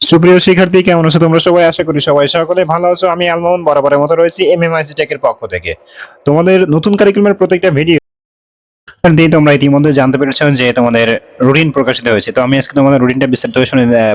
সুপ্রিয় শিক্ষার্থী, কেমন আছো তোমরা সবাই? আশা করি সবাই সকলে ভালো আছো। আমি আলমোহন, বরাবরের মতো রয়েছি এমএমআইসি টেকের পক্ষ থেকে। তোমাদের নতুন কারিকুলামের প্রত্যেকটা ভিডিও দিয়ে তোমরা ইতিমধ্যে জানতে পেরেছ যে তোমাদের রুটিন প্রকাশিত হয়েছে। তো আমি আজকে তোমাদের রুটিনটা বিস্তারিত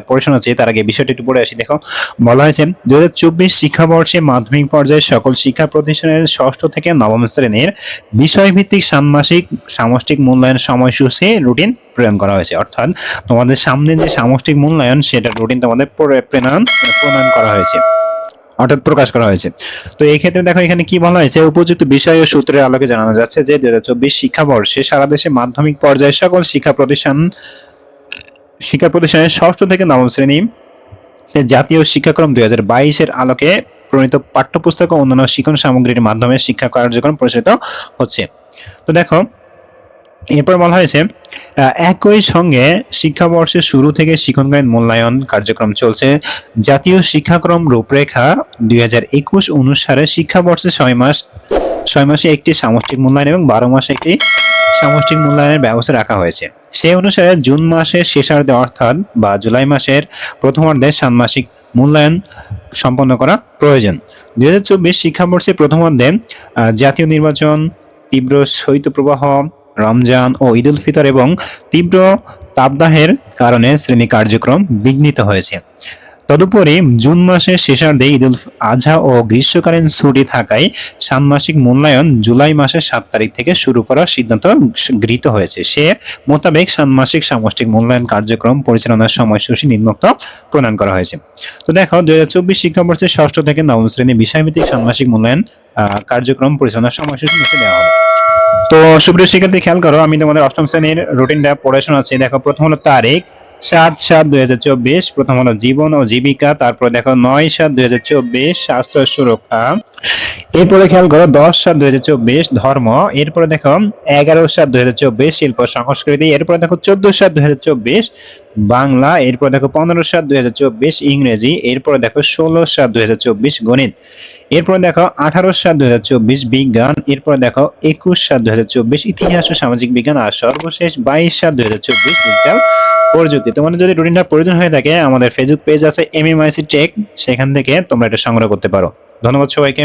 পড়ে শোনাচ্ছি। তার আগে বিষয়টি একটু পড়ে আসি, দেখো। বলা হয়েছে দু হাজার চব্বিশ শিক্ষাবর্ষে মাধ্যমিক পর্যায়ে সকল শিক্ষা প্রতিষ্ঠানের ষষ্ঠ থেকে নবম শ্রেণির বিষয়ভিত্তিক ষান্মাসিক সামষ্টিক মূল্যায়ন সময়সূচি রুটিন প্রেরণ করা হয়েছে। অর্থাৎ তোমাদের সামনে যে সামষ্টিক মূল্যায়ন, সেটা রুটিন তোমাদের প্রে- প্রেরণ মানে প্রণয়ন করা হয়েছে। অর্থাৎ প্রকাশ করা হয়েছে। তো এই ক্ষেত্রে দেখো এখানে কি বলা হয়েছে? উপযুক্ত বিষয় ও সূত্রের আলোকে জানানো যাচ্ছে যে দুই হাজার চব্বিশ শিক্ষাবর্ষে সারা দেশে মাধ্যমিক পর্যায়ে সকল শিক্ষা প্রতিষ্ঠান, শিক্ষা প্রতিষ্ঠানের ষষ্ঠ থেকে নবম শ্রেণি জাতীয় শিক্ষাক্রম দুই বাইশের আলোকে প্রণীত পাঠ্যপুস্তক ও অন্যান্য শিক্ষণ সামগ্রীর মাধ্যমে শিক্ষা কার্যক্রম পরিচালিত হচ্ছে। তো দেখো এরপর বলা হয়েছে একই সঙ্গে শিক্ষাবর্ষের শুরু থেকে শিক্ষণকালীন মূল্যায়ন কার্যক্রম চলছে। জাতীয় শিক্ষাক্রম রূপরেখা দুই হাজার একুশ অনুসারে শিক্ষাবর্ষে ছয় মাস, ছয় মাসে একটি সামষ্টিক মূল্যায়ন এবং বারো মাসে একটি সামষ্টিক মূল্যায়নের ব্যবস্থা রাখা হয়েছে। সেই অনুসারে জুন মাসের শেষার্ধে অর্থাৎ বা জুলাই মাসের প্রথমার্ধে ষান্মাসিক মূল্যায়ন সম্পন্ন করা প্রয়োজন। দুই হাজার চব্বিশ শিক্ষাবর্ষে প্রথমার্ধে জাতীয় নির্বাচন, তীব্র শৈত্যপ্রবাহ রমজান ও ঈদ উল ফিতর এবং তীব্র তাপদাহের কারণে শ্রেণি কার্যক্রম বিঘ্নিত হয়েছে। তদুপরি জুন মাসের শেষার্ধে ঈদ উল আজহা ও গ্রীষ্মকালীন ছুটি থাকায় ষান্মাসিক মূল্যায়ন জুলাই মাসের সাত তারিখ থেকে শুরু করার সিদ্ধান্ত গৃহীত হয়েছে। সে মোতাবেক ষান্মাসিক সামষ্টিক মূল্যায়ন কার্যক্রম পরিচালনার সময়সূচি নিম্নোক্ত প্রণয়ন করা হয়েছে। তো দেখো, দুই হাজার চব্বিশ শিক্ষাবর্ষের ষষ্ঠ থেকে নবম শ্রেণি বিষয়ভিত্তিক ষান্মাসিক মূল্যায়ন কার্যক্রম পরিচালনার সময়সূচি নিচে দেওয়া হলো তো সুপ্রিয় শিক্ষার্থী, খেয়াল করো, আমি তোমাদের অষ্টম শ্রেণির রুটিনটা পড়াশোনা শোনাচ্ছি। দেখো, প্রথম হলো তারিখ সাত সাত দুই হাজার চব্বিশ প্রথম হলো জীবন ও জীবিকা তারপর দেখো নয় সাত দুই হাজার চব্বিশ স্বাস্থ্য সুরক্ষা এরপরে খেয়াল করো দশ সাত দুই হাজার চব্বিশ ধর্ম এরপরে দেখো এগারো সাত দুই হাজার চব্বিশ শিল্প সংস্কৃতি এরপরে দেখো চোদ্দ সাত দুই হাজার চব্বিশ বাংলা এরপর দেখো পনেরো সাত দুই হাজার চব্বিশ ইংরেজি এরপরে দেখো ষোলো সাত দুই হাজার চব্বিশ গণিত এরপর দেখো আঠারো সাত দুই হাজার চব্বিশ বিজ্ঞান এরপর দেখো একুশ সাত দুই হাজার চব্বিশ ইতিহাস ও সামাজিক বিজ্ঞান আর সর্বশেষ বাইশ সাত দুই হাজার চব্বিশ ডিজিটাল প্রযুক্তি। তোমাদের যদি রুটিনটা প্রয়োজন হয়ে থাকে, আমাদের ফেসবুক পেজ আছে এম এমএমআইসি টেক সেখান থেকে তোমরা এটা সংগ্রহ করতে পারো। ধন্যবাদ সবাইকে।